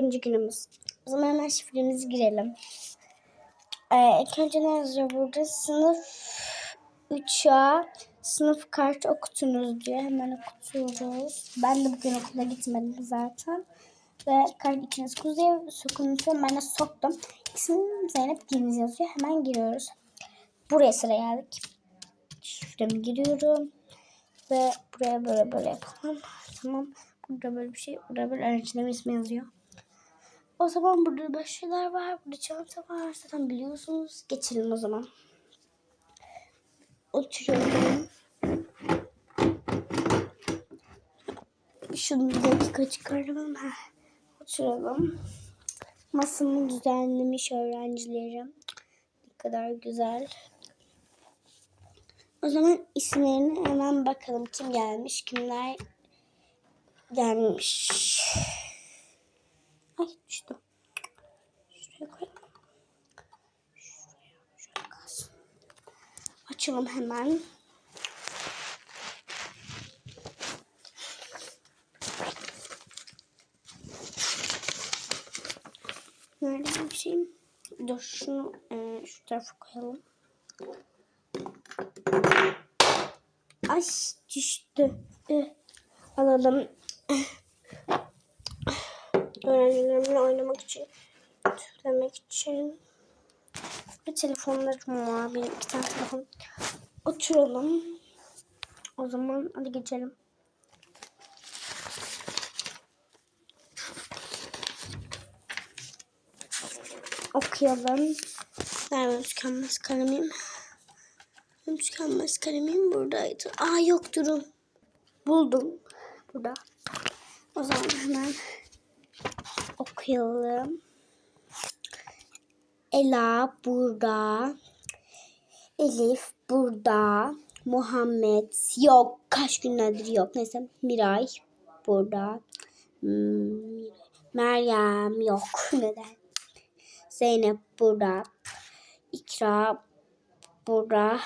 Birinci günümüz. O zaman hemen şifremizi girelim. Ee, ilk önce ne yazıyor burada? Sınıf 3'a sınıf kart okutunuz diyor. Hemen okutuyoruz. Ben de bugün okula gitmedim zaten. Ve kart içine sokunuyor. Sokunuyor. Ben de soktum. İsmim Zeynep Deniz yazıyor. Hemen giriyoruz. Buraya sıra geldik. Şifremi giriyorum. Ve buraya böyle böyle yapalım. Tamam. Burada böyle bir şey. Burada böyle öğrencilerin ismi yazıyor. O zaman burada başka şeyler var. Burada çanta var. Zaten biliyorsunuz. Geçelim o zaman. Oturuyorum. Şunu bir dakika çıkaralım. Heh. Oturalım. Masamı düzenlemiş öğrencilerim. Ne kadar güzel. O zaman isimlerine hemen bakalım. Kim gelmiş, kimler gelmiş. Düştü. Şuraya koyalım. Şuraya, şöyle kalsın. Açalım hemen. Nerede bir şeyim? Dur şunu e, şu tarafa koyalım. Ay düştü. Eh, Alalım. Öğrencilerimle oynamak için, söylemek için. Bir telefonlarım var. Benim iki tane telefon. Oturalım. O zaman hadi geçelim. Okuyalım. Nerede tükenmez kalemim? Benim tükenmez kalemim buradaydı. Aa yok durun. Buldum. Burada. O zaman hemen okuyalım. Ela burada. Elif burada. Muhammed yok. Kaç günlerdir yok. Neyse Miray burada. Hmm, Meryem yok. Neden? Zeynep burada. İkra burada.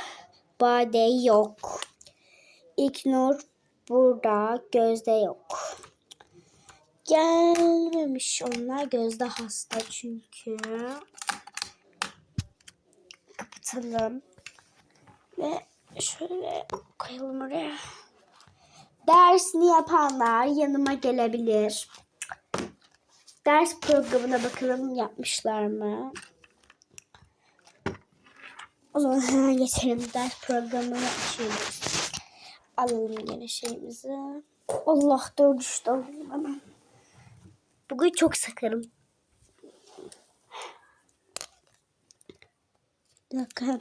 Bade yok. İknur burada. Gözde yok. Gelmemiş onlar. Gözde hasta çünkü. Kapatalım. Ve şöyle koyalım oraya. Dersini yapanlar yanıma gelebilir. Ders programına bakalım yapmışlar mı? O zaman hemen geçelim. Ders programını açıyoruz. Alalım yine şeyimizi. Allah düştü. Alalım hemen. Bugün çok sakarım. Bir dakika.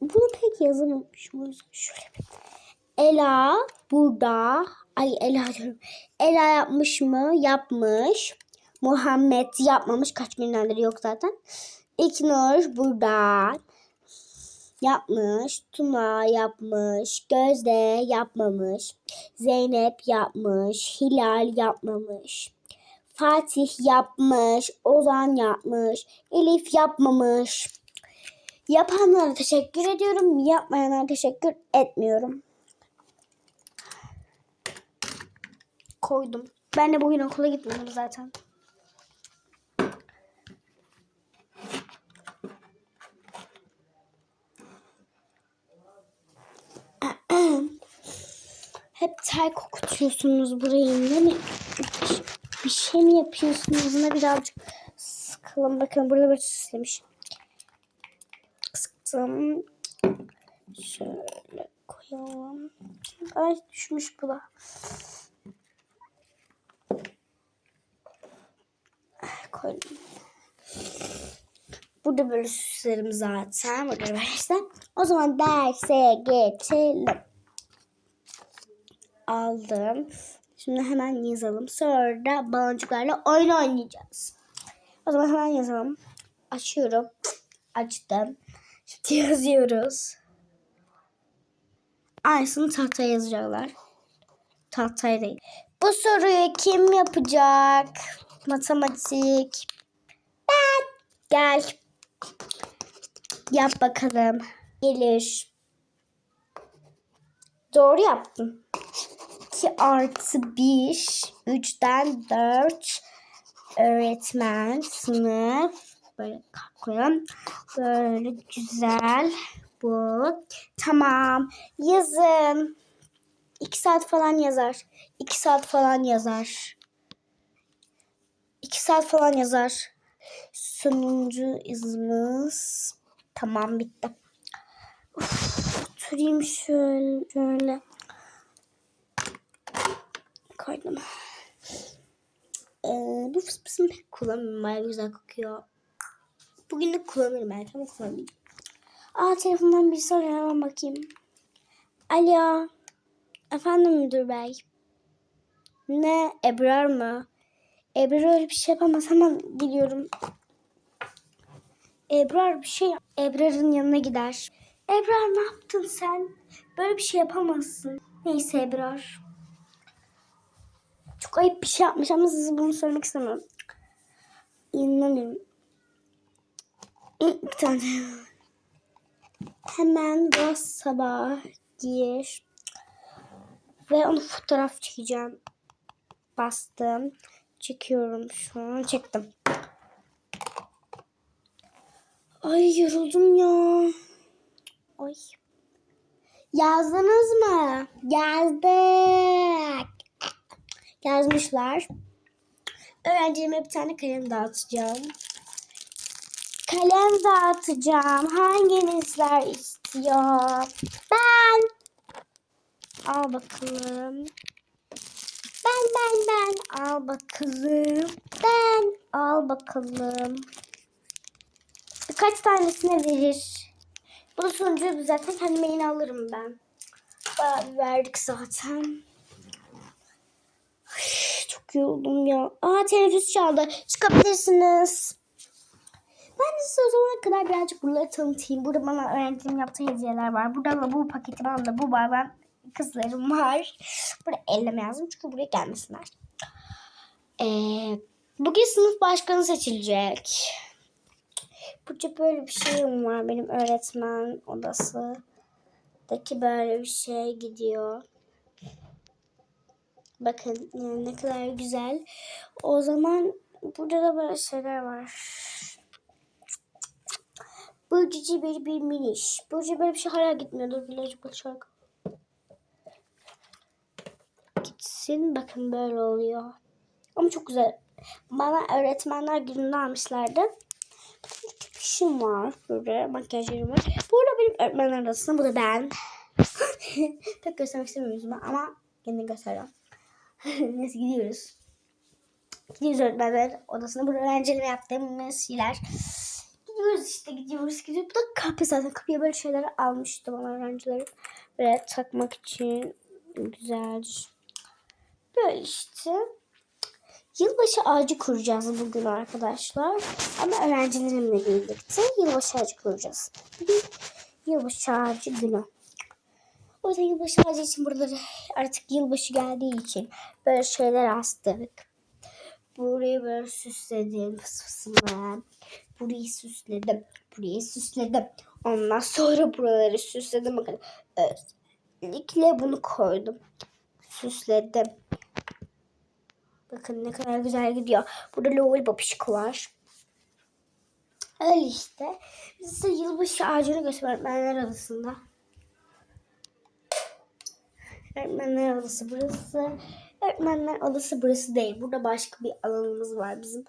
Bunu pek yazamamışım. Şöyle bir. Ela burada. Ay Ela diyorum. Ela yapmış mı? Yapmış. Muhammed yapmamış. Kaç günlerdir yok zaten. İknur burada. Yapmış. Tuna yapmış. Gözde yapmamış. Zeynep yapmış. Hilal yapmamış. Fatih yapmış. Ozan yapmış. Elif yapmamış. Yapanlara teşekkür ediyorum. Yapmayanlara teşekkür etmiyorum. Koydum. Ben de bugün okula gitmedim zaten. Hep ter kokutuyorsunuz burayı değil mi? Bir şey mi yapıyorsunuz? Buna birazcık sıkalım. Bakın burada böyle süslemiş. Sıktım. Şöyle koyalım. Ay düşmüş bu da. Koydum. Burada böyle süslerim zaten. Burada işte. O zaman derse geçelim. Aldım. Şimdi hemen yazalım. Sonra da baloncuklarla oyun oynayacağız. O zaman hemen yazalım. Açıyorum. Açtım. Şimdi yazıyoruz. Aynısını tahtaya yazacaklar. Tahtaya değil. Bu soruyu kim yapacak? Matematik. Ben. Gel. Yap bakalım. Gelir. Doğru yaptın. 2 artı 1. 3'ten 4. öğretmen, sınıf. Böyle koyalım. Böyle güzel. Bu. Tamam. Yazın. İki saat falan yazar. İki saat falan yazar. İki saat falan yazar. Sonuncu izimiz. Tamam bitti. Uf, oturayım şöyle. şöyle. Koydum. Ee, bu fıs fısını pek kullanmıyorum. Baya güzel kokuyor. Bugünlük kullanırım belki ama kullanmayacağım. Aa telefondan birisi arıyor. Hemen bakayım. Alo. Efendim müdür bey. Ne? Ebrar mı? Ebrar öyle bir şey yapamaz. Hemen gidiyorum. Ebrar bir şey Ebrar'ın yanına gider. Ebrar ne yaptın sen? Böyle bir şey yapamazsın. Neyse Ebrar. Çok ayıp bir şey yapmış ama size bunu söylemek istemiyorum. İnanamıyorum. Bir tane. Hemen sabah gir. Ve onu fotoğraf çekeceğim. Bastım. Çekiyorum şu an. Çektim. Ay yoruldum ya. Ay. Yazdınız mı? Yazdık. Yazmışlar. Öğrencilerime bir tane kalem dağıtacağım. Kalem dağıtacağım. Hanginizler istiyor? Ben. Al bakalım. Ben ben ben. Al bakalım. Ben. Al bakalım. Birkaç tanesine verir. Bu sonucu zaten kendime yine alırım ben. Verdik zaten. Çok yoruldum ya. Aa teneffüs çaldı. Çıkabilirsiniz. Ben de size o zamana kadar birazcık buraları tanıtayım. Burada bana öğrencilerim yaptığı hediyeler var. Burada da bu paketi bana da bu bazen kızlarım var. Burada elleme yazdım çünkü buraya gelmesinler. Ee, bugün sınıf başkanı seçilecek. Burada böyle bir şeyim var. Benim öğretmen odası. Daki böyle bir şey gidiyor. Bakın yani ne kadar güzel. O zaman burada da böyle şeyler var. Bu cici bir bir miniş. Burcu böyle bir şey hala gitmiyordur. Bilecik bu şarkı. Gitsin. Bakın böyle oluyor. Ama çok güzel. Bana öğretmenler gününde almışlardı. Kişim var. Böyle makyajlarım var. Burada benim öğretmenler arasında. Bu da ben. Pek göstermek istemiyorum ama kendini gösteriyorum. Neyse gidiyoruz. Gidiyoruz öğretmenler odasına. Burada öğrencilerime yaptığım şeyler. Gidiyoruz işte gidiyoruz gidiyoruz. Bu da kapı zaten. Kapıya böyle şeyler almıştım bana öğrencilerim. Böyle takmak için güzel. Böyle işte. Yılbaşı ağacı kuracağız bugün arkadaşlar. Ama öğrencilerimle birlikte yılbaşı ağacı kuracağız. Yılbaşı ağacı günü. O yüzden yılbaşı ağacı için buraları artık yılbaşı geldiği için böyle şeyler astık. Burayı böyle süsledim. Fıs fısını. Burayı süsledim. Burayı süsledim. Ondan sonra buraları süsledim. Bakın özellikle bunu koydum. Süsledim. Bakın ne kadar güzel gidiyor. Burada lollipop ışık var. Öyle işte. Size yılbaşı ağacını göstereyim öğretmenler odasında. Öğretmenler odası burası. Öğretmenler odası burası değil. Burada başka bir alanımız var bizim.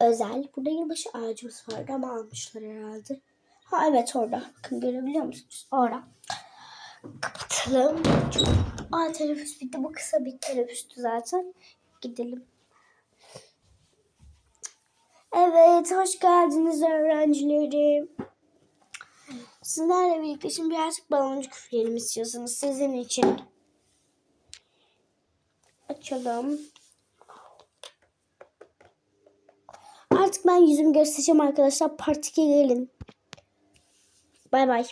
Özel. Burada yılbaşı ağacımız vardı ama almışlar herhalde. Ha evet orada. Bakın görebiliyor musunuz? Orada. Kapatalım. Aa teneffüs bitti. Bu kısa bir teneffüstü zaten. Gidelim. Evet, hoş geldiniz öğrencilerim. Sizlerle birlikte şimdi birazcık baloncuk üfleyelim istiyorsanız sizin için. Açalım. Artık ben yüzümü göstereceğim arkadaşlar. Part 2 gelin. Bay bay.